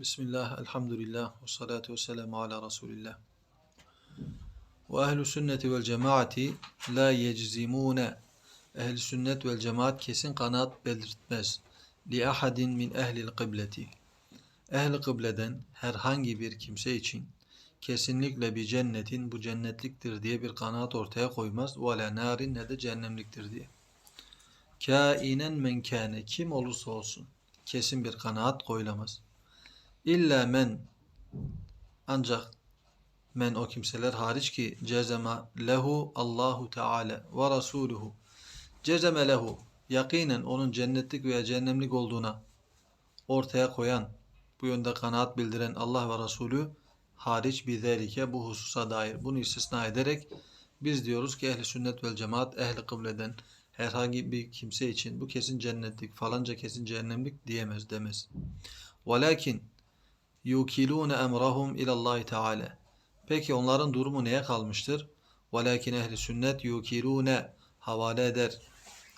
Bismillah, elhamdülillah, ve salatu ve selamu ala Resulillah. Ve ehl-i sünneti vel cemaati la yeczimune. Ehl-i sünnet vel cemaat kesin kanaat belirtmez. Li ahadin min ehlil kıbleti. Ehl-i kıbleden herhangi bir kimse için kesinlikle bir cennetin bu cennetliktir diye bir kanaat ortaya koymaz. Ve la narin ne de cehennemliktir diye. Kainen men kâne kim olursa olsun kesin bir kanaat koyulamaz. İlla men ancak men o kimseler hariç ki cezema lehu Allahu Teala ve Rasuluhu cezeme lehu yakinen onun cennetlik veya cehennemlik olduğuna ortaya koyan bu yönde kanaat bildiren Allah ve Resulü hariç bir zelike bu hususa dair bunu istisna ederek biz diyoruz ki ehli sünnet vel cemaat ehli kıbleden herhangi bir kimse için bu kesin cennetlik falanca kesin cehennemlik diyemez demez. Velakin yukilune emrahum ilallahi teala. Peki onların durumu neye kalmıştır? Velakin ehli sünnet yukilune havale eder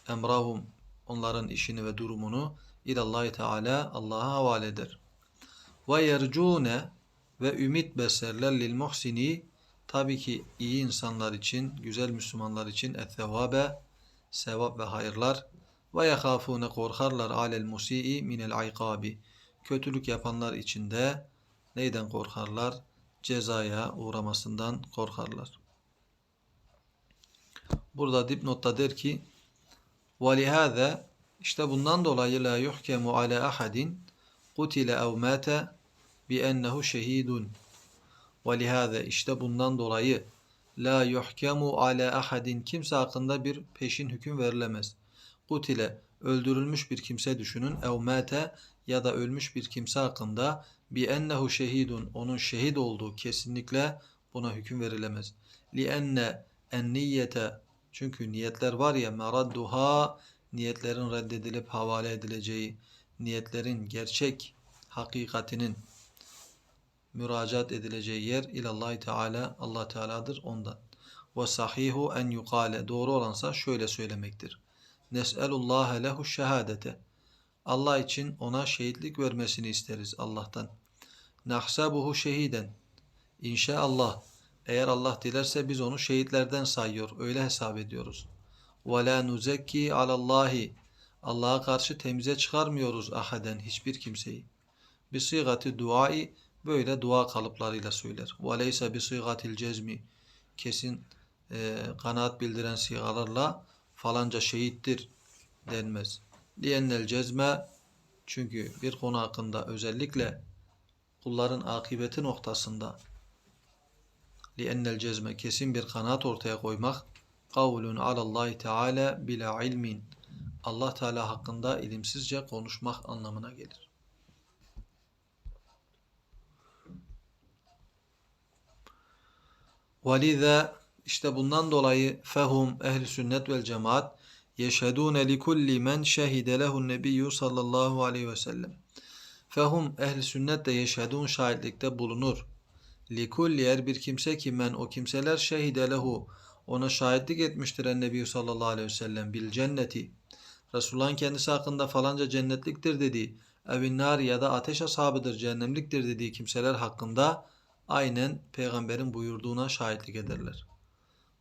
emrahum onların işini ve durumunu ilallahi teala Allah'a havale eder. Ve yercune ve ümit beslerler lil muhsini tabii ki iyi insanlar için, güzel Müslümanlar için ettevabe sevap ve hayırlar ve yahafune korkarlar alel musii minel aykabi kötülük yapanlar için de neyden korkarlar? Cezaya uğramasından korkarlar. Burada dipnotta der ki وَلِهَذَا işte bundan dolayı la yuhkemu ala ahadin kutile ev mate bi ennehu şehidun. وَلِهَذَا işte bundan dolayı la yuhkemu ala ahadin kimse hakkında bir peşin hüküm verilemez. Kutile öldürülmüş bir kimse düşünün ev mate ya da ölmüş bir kimse hakkında bi ennehu şehidun onun şehit olduğu kesinlikle buna hüküm verilemez. Li enne en niyete çünkü niyetler var ya meradduha niyetlerin reddedilip havale edileceği niyetlerin gerçek hakikatinin müracaat edileceği yer ilallahi teala Allah Teala'dır ondan. Ve sahihu en yukale doğru olansa şöyle söylemektir. Nes'elullaha lehu şehadete. Allah için ona şehitlik vermesini isteriz Allah'tan. Nahsabuhu şehiden. İnşallah eğer Allah dilerse biz onu şehitlerden sayıyor. Öyle hesap ediyoruz. Ve la nuzekki alallahi. Allah'a karşı temize çıkarmıyoruz ahaden hiçbir kimseyi. Bi sigati duai böyle dua kalıplarıyla söyler. Ve leysa bi sigatil cezmi. Kesin e, kanaat bildiren sigalarla falanca şehittir denmez. Liyennel cezme çünkü bir konu hakkında özellikle kulların akıbeti noktasında li'ennel cezme kesin bir kanaat ortaya koymak kavlun alallahi teala bila ilmin Allah Teala hakkında ilimsizce konuşmak anlamına gelir. Valiza işte bundan dolayı fehum ehli sünnet vel cemaat yeşhedûne li kulli men şehide lehun nebiyyü sallallahu aleyhi ve sellem. Fehum ehli sünnet de yeşhedûn şahitlikte bulunur. Li kulli bir kimse ki men o kimseler şehide lehu ona şahitlik etmiştir en nebiyyü sallallahu aleyhi ve sellem bil cenneti. Resulullah'ın kendisi hakkında falanca cennetliktir dediği evin nar ya da ateş ashabıdır cehennemliktir dediği kimseler hakkında aynen peygamberin buyurduğuna şahitlik ederler.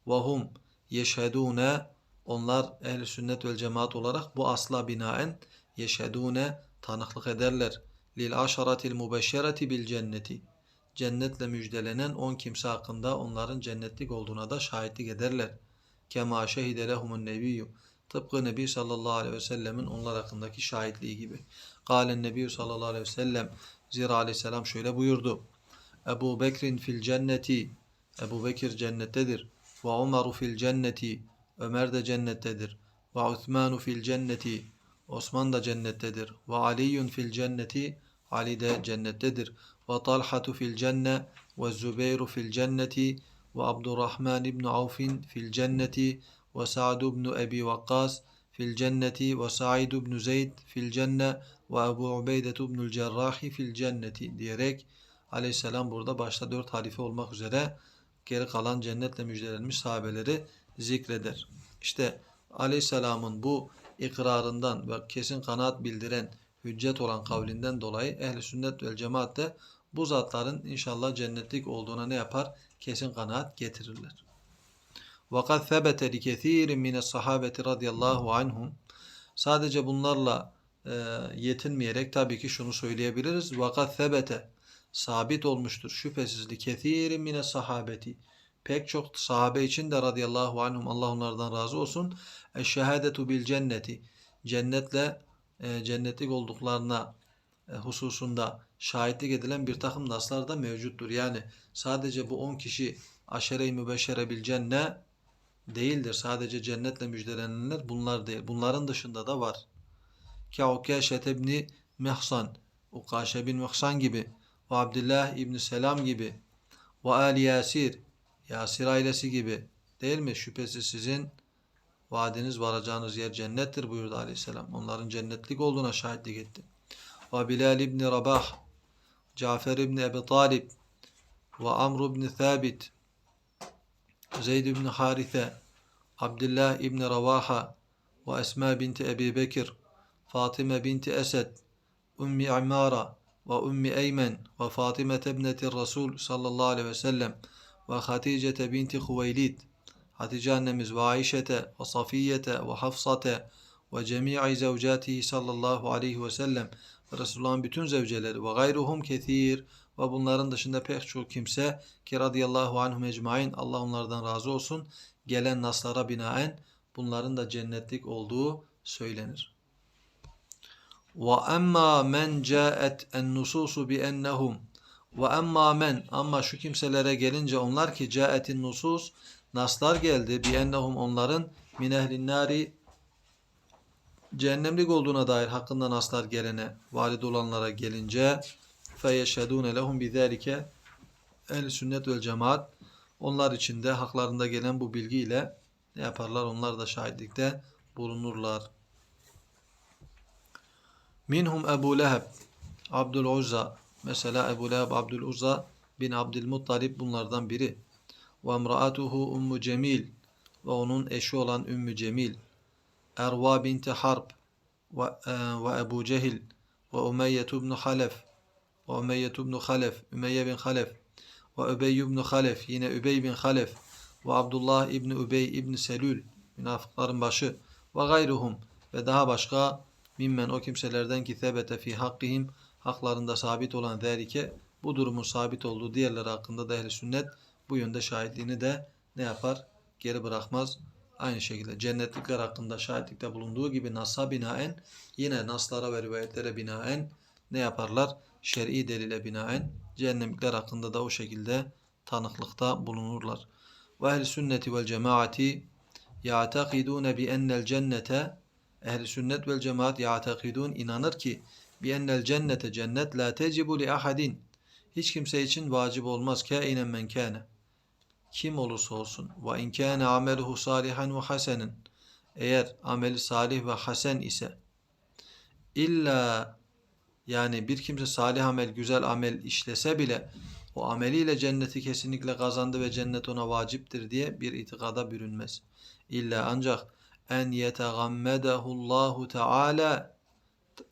Vahum yeşhedûne onlar ehl sünnet vel cemaat olarak bu asla binaen yeşhedûne tanıklık ederler. Lil aşaratil mubeşşereti bil cenneti. Cennetle müjdelenen on kimse hakkında onların cennetlik olduğuna da şahitlik ederler. Kema şehide lehumun nebiyyü. Tıpkı Nebi sallallahu aleyhi ve sellemin onlar hakkındaki şahitliği gibi. Kalen Nebi sallallahu aleyhi ve sellem Zira aleyhisselam şöyle buyurdu. Ebu Bekrin fil cenneti. Ebu Bekir cennettedir. Ve Umaru fil cenneti. Ömer de cennettedir. Ve Uthmanu fil cenneti. Osman da cennettedir. Ve Aliyyun fil cenneti. Ali de cennettedir. Ve Talhatu fil cenne. Ve Zübeyru fil cenneti. Ve Abdurrahman ibn Avfin fil cenneti. Ve Sa'd ibn Ebi Vakkas fil cenneti. Ve Sa'id ibn Zeyd fil cenne. Ve Ebu Ubeyde ibnül Cerrahi fil cenneti diyerek Aleyhisselam burada başta dört halife olmak üzere geri kalan cennetle müjdelenmiş sahabeleri zikreder. İşte Aleyhisselam'ın bu ikrarından ve kesin kanaat bildiren hüccet olan kavlinden dolayı ehli sünnet vel cemaat de bu zatların inşallah cennetlik olduğuna ne yapar? Kesin kanaat getirirler. وَقَدْ ثَبَتَ لِكَثِيرٍ مِنَ الصَّحَابَةِ رَضِيَ اللّٰهُ عَنْهُمْ Sadece bunlarla e, yetinmeyerek tabii ki şunu söyleyebiliriz. وَقَدْ ثَبَتَ Sabit olmuştur. Şüphesiz لِكَثِيرٍ مِنَ sahabeti Pek çok sahabe için de radıyallahu anhum Allah onlardan razı olsun. Eşşehadetu bil cenneti Cennetle e, cennetlik olduklarına e, hususunda şahitlik edilen bir takım naslar da mevcuttur. Yani sadece bu 10 kişi aşere-i mübeşşere bil cenne değildir. Sadece cennetle müjdelenenler bunlar değil. Bunların dışında da var. Kâukâşet ibni Mehsan, Ukaşe bin Mehsan gibi ve Abdullah ibni Selam gibi ve Ali Yasir, Yasir ailesi gibi değil mi? Şüphesiz sizin vaadiniz varacağınız yer cennettir buyurdu aleyhisselam. Onların cennetlik olduğuna şahitlik etti. Ve Bilal ibni Rabah, Cafer ibni Ebi Talib ve Amr ibni Thabit Zeyd ibn Harithe, Abdullah ibn Ravaha ve Esma binti Ebi Bekir, Fatime binti Esed, Ummi İmara ve Ummi Eymen ve Fatime ebneti Resul sallallahu aleyhi ve sellem ve Hatice binti Huveylid, Hatice annemiz ve Ayşete ve Safiyete ve Hafsate ve cemi'i zevcatihi sallallahu aleyhi ve sellem ve Resulullah'ın bütün zevceleri ve gayruhum kethir ve bunların dışında pek çok kimse ki radıyallahu anhum ecmain Allah onlardan razı olsun gelen naslara binaen bunların da cennetlik olduğu söylenir. Ve emma men caet en nususu bi ennehum ve emma men ama şu kimselere gelince onlar ki caetin nusus naslar geldi bi ennehum onların min ehlin cehennemlik olduğuna dair hakkında naslar gelene valid olanlara gelince feyeşhedûne lehum bizâlike ehl sünnet vel cemaat onlar için de haklarında gelen bu bilgiyle ne yaparlar? Onlar da şahitlikte bulunurlar. Minhum Ebu Leheb, Abdül Uzza. Mesela Ebu Leheb, Abdül Uzza bin Abdülmuttalib bunlardan biri. Ve emraatuhu Ummu Cemil ve onun eşi olan Ümmü Cemil. Erva binti Harb ve, e, ve Ebu Cehil ve Umeyye ibn Halef ve Umeyye ibn Halef, Ümeyye bin Halef ve Übey ibn Halef, yine Übey bin Halef ve Abdullah ibn Übey ibn Selül, münafıkların başı ve gayruhum ve daha başka mimmen o kimselerden ki thebete fi hakkihim haklarında sabit olan zerike bu durumun sabit olduğu diğerleri hakkında da ehli sünnet bu yönde şahitliğini de ne yapar? Geri bırakmaz. Aynı şekilde cennetlikler hakkında şahitlikte bulunduğu gibi nasa binaen yine naslara ve rivayetlere binaen ne yaparlar? Şer'i delile binaen cehennemlikler hakkında da o şekilde tanıklıkta bulunurlar. Ve ehl sünneti vel cemaati ya'takidune bi ennel cennete ehl sünnet vel cemaat ya'takidun inanır ki bi ennel cennete cennet la tecibu li ahadin. Hiç kimse için vacip olmaz. Kainen men kâne. Kim olursa olsun. Ve in kâne ameluhu salihan ve hasenen eğer ameli salih ve hasen ise. İlla yani bir kimse salih amel, güzel amel işlese bile o ameliyle cenneti kesinlikle kazandı ve cennet ona vaciptir diye bir itikada bürünmez. İlla ancak en yetegammedehullahu teala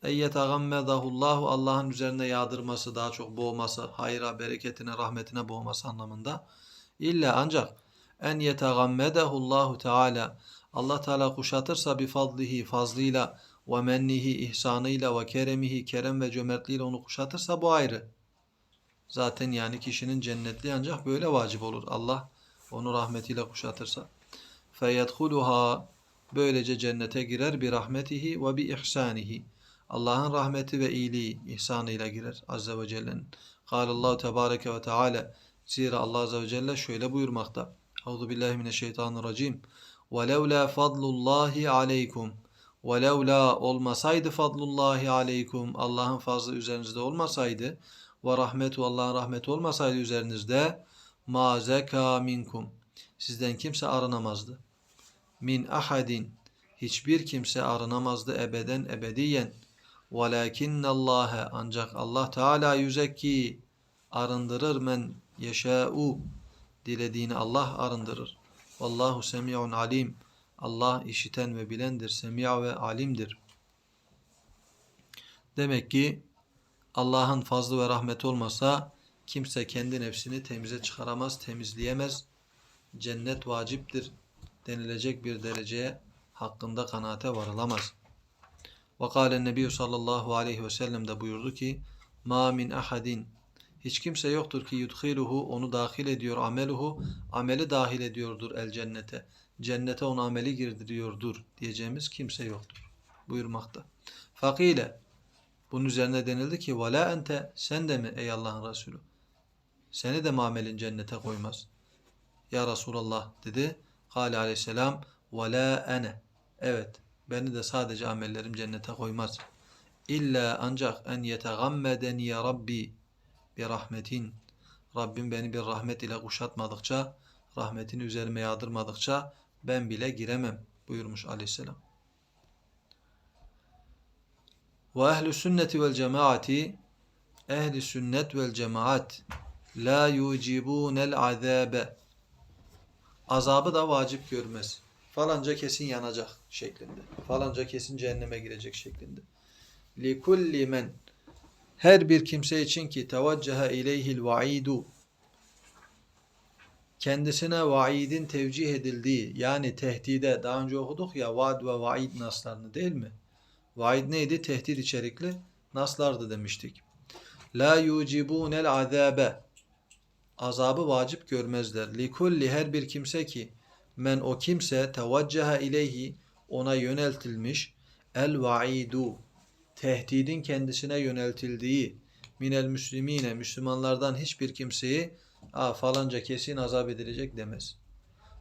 en yetegammedehullahu Allah'ın üzerine yağdırması, daha çok boğması, hayra, bereketine, rahmetine boğması anlamında. İlla ancak en yetegammedehullahu teala Allah Teala kuşatırsa bir fadlihi, fazlıyla ve mennihi ihsanıyla ve keremihi kerem ve cömertliğiyle onu kuşatırsa bu ayrı. Zaten yani kişinin cennetli ancak böyle vacip olur. Allah onu rahmetiyle kuşatırsa. Feyedhuluha böylece cennete girer bir rahmetihi ve bi ihsanihi. Allah'ın rahmeti ve iyiliği ihsanıyla girer Azze ve Celle'nin. Kâlallahu tebâreke ve teâlâ. Zira Allah Azze ve Celle şöyle buyurmakta. Euzu billahi mineşşeytanirracim. Ve levlâ fadlullahi aleykum. Ve levlâ olmasaydı fadlullahi aleykum. Allah'ın fazlı üzerinizde olmasaydı ve rahmetu Allah'ın rahmeti olmasaydı üzerinizde ma zeka minkum. Sizden kimse arınamazdı. Min ahadin hiçbir kimse arınamazdı ebeden ebediyen Velakinnallâhe ancak Allah Teala yüzekki arındırır men yeşâ'u dilediğini Allah arındırır. Vallahu semi'un alim. Allah işiten ve bilendir, semia ve alimdir. Demek ki Allah'ın fazlı ve rahmeti olmasa kimse kendi nefsini temize çıkaramaz, temizleyemez. Cennet vaciptir denilecek bir dereceye hakkında kanaate varılamaz. Ve kâle sallallahu aleyhi ve sellem de buyurdu ki Ma min ahadin hiç kimse yoktur ki yudhiluhu onu dahil ediyor ameluhu ameli dahil ediyordur el cennete. Cennete onu ameli girdiriyordur diyeceğimiz kimse yoktur buyurmakta. Fakile bunun üzerine denildi ki ve la ente sen de mi ey Allah'ın Resulü? Seni de mamelin cennete koymaz. Ya Resulallah dedi. Kale aleyhisselam ve la ene. Evet beni de sadece amellerim cennete koymaz. İlla ancak en yetegammedeni ya Rabbi bir rahmetin. Rabbim beni bir rahmet ile kuşatmadıkça, rahmetini üzerime yağdırmadıkça ben bile giremem buyurmuş aleyhisselam. Ve ehlü sünneti vel cemaati ehli sünnet vel cemaat la yucibunel azabe azabı da vacip görmez. Falanca kesin yanacak şeklinde. Falanca kesin cehenneme girecek şeklinde. Li kulli men her bir kimse için ki teveccehe ileyhil vaidu kendisine vaidin tevcih edildiği yani tehdide daha önce okuduk ya vaad ve vaid naslarını değil mi? Vaid neydi? Tehdit içerikli naslardı demiştik. La yucibunel azabe azabı vacip görmezler. Li kulli her bir kimse ki men o kimse teveccehe ileyhi ona yöneltilmiş el vaidu tehdidin kendisine yöneltildiği minel müslimine Müslümanlardan hiçbir kimseyi Aa, falanca kesin azap edilecek demez.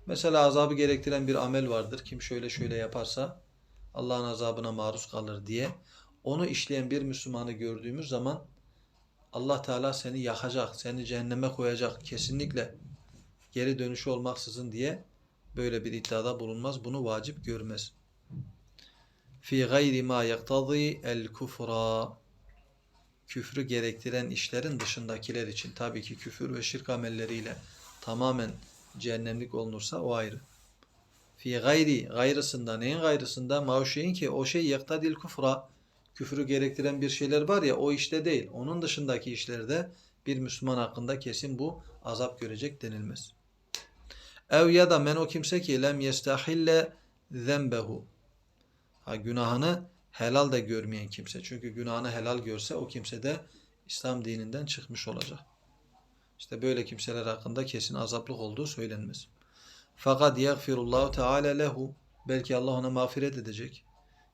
Mesela azabı gerektiren bir amel vardır. Kim şöyle şöyle yaparsa Allah'ın azabına maruz kalır diye. Onu işleyen bir Müslümanı gördüğümüz zaman Allah Teala seni yakacak, seni cehenneme koyacak kesinlikle geri dönüşü olmaksızın diye böyle bir iddiada bulunmaz. Bunu vacip görmez. Fi gayri ma yaktazi el kufra küfrü gerektiren işlerin dışındakiler için tabii ki küfür ve şirk amelleriyle tamamen cehennemlik olunursa o ayrı. Fi gayri gayrısında neyin gayrısında ma şeyin ki o şey yaktadil kufra küfrü gerektiren bir şeyler var ya o işte değil. Onun dışındaki işlerde bir Müslüman hakkında kesin bu azap görecek denilmez. Ev ya da men o kimse ki lem yestahille zembehu. Ha, günahını helal de görmeyen kimse. Çünkü günahını helal görse o kimse de İslam dininden çıkmış olacak. İşte böyle kimseler hakkında kesin azaplık olduğu söylenmez. Fakat yagfirullahu teala lehu belki Allah ona mağfiret edecek.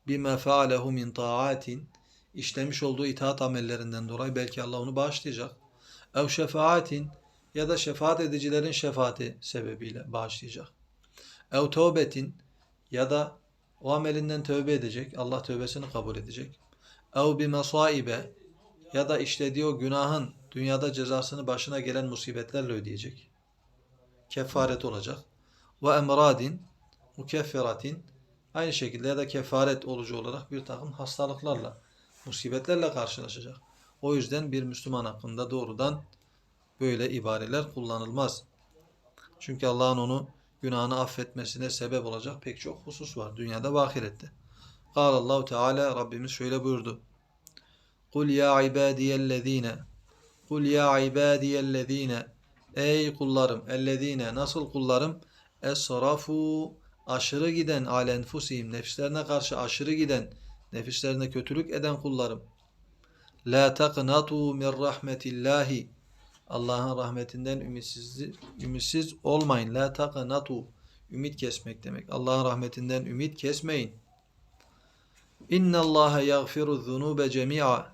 Bima faalehu min taatin işlemiş olduğu itaat amellerinden dolayı belki Allah onu bağışlayacak. Ev şefaatin ya da şefaat edicilerin şefaati sebebiyle bağışlayacak. Ev tövbetin ya da o amelinden tövbe edecek. Allah tövbesini kabul edecek. Ev bi masaibe ya da işlediği o günahın dünyada cezasını başına gelen musibetlerle ödeyecek. Kefaret olacak. Ve emradin mukefferatin aynı şekilde ya da kefaret olucu olarak bir takım hastalıklarla, musibetlerle karşılaşacak. O yüzden bir Müslüman hakkında doğrudan böyle ibareler kullanılmaz. Çünkü Allah'ın onu günahını affetmesine sebep olacak pek çok husus var dünyada ve ahirette. Kâle Allahu Teala Rabbimiz şöyle buyurdu. Kul ya ibadiyellezine Kul ya ibadiyellezine Ey kullarım ellezine nasıl kullarım esrafu aşırı giden ale enfusihim nefislerine karşı aşırı giden nefislerine kötülük eden kullarım la taqnatu min rahmetillahi Allah'ın rahmetinden ümitsiz, ümitsiz olmayın. La taqnatu. Ümit kesmek demek. Allah'ın rahmetinden ümit kesmeyin. İnna Allah yaghfiru zunube cemi'a.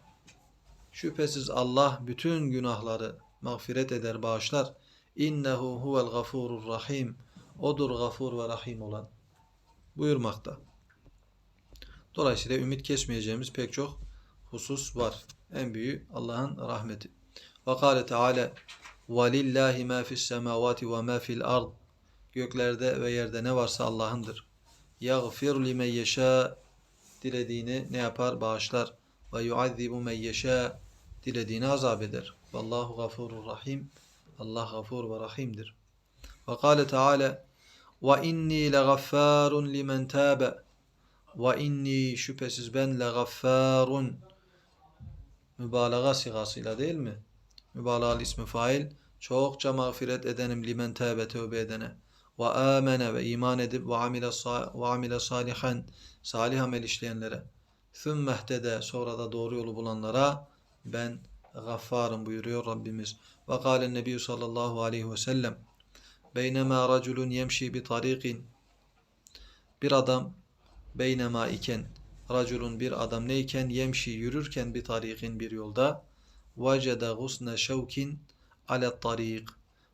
Şüphesiz Allah bütün günahları mağfiret eder, bağışlar. İnnehu huvel gafurur rahim. Odur gafur ve rahim olan. Buyurmakta. Dolayısıyla ümit kesmeyeceğimiz pek çok husus var. En büyüğü Allah'ın rahmeti. Ve kâle Teala وَلِلَّهِ مَا فِي السَّمَاوَاتِ وَمَا فِي الْأَرْضِ Göklerde ve yerde ne varsa Allah'ındır. يَغْفِرُ لِمَنْ يَشَاءُ Dilediğini ne yapar? Bağışlar. وَيُعَذِّبُ مَنْ يَشَاءُ Dilediğini azap eder. Vallahu gafurur rahim. Allah gafur ve rahimdir. Ve kâle Teala وَاِنِّي لَغَفَّارٌ لِمَنْ تَابَ وَاِنِّي şüphesiz ben لَغَفَّارٌ mübalağa sigasıyla değil mi? mübalağalı ismi fail. Çokça mağfiret edenim limen tevbe tövbe edene. Ve amene ve iman edip ve amile, ve amile salihen salih amel işleyenlere. Sümmehtede sonra da doğru yolu bulanlara ben gaffarım buyuruyor Rabbimiz. Ve kâle nebiyyü sallallahu aleyhi ve sellem. Beynema raculun yemşi bi tariqin. Bir adam beynema iken raculun bir adam neyken yemşi yürürken bir tariqin bir yolda vecede gusne şevkin ale tarik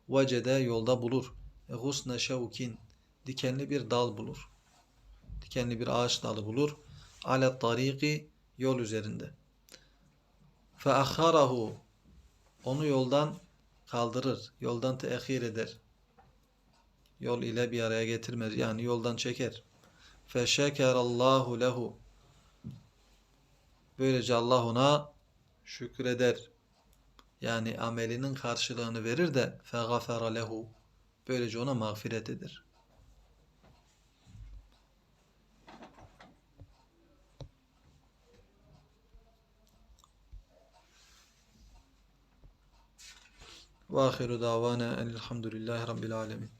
vecede yolda bulur. Gusne şevkin dikenli bir dal bulur. Dikenli bir ağaç dalı bulur. ale tariki yol üzerinde. fe ahharahu onu yoldan kaldırır. Yoldan tehir eder. Yol ile bir araya getirmez. Yani yoldan çeker. fe şekerallahu lehu böylece Allah ona şükreder yani amelinin karşılığını verir de gafara lehu. Böylece ona mağfiret eder ve ahiru davana elhamdülillahi rabbil alemin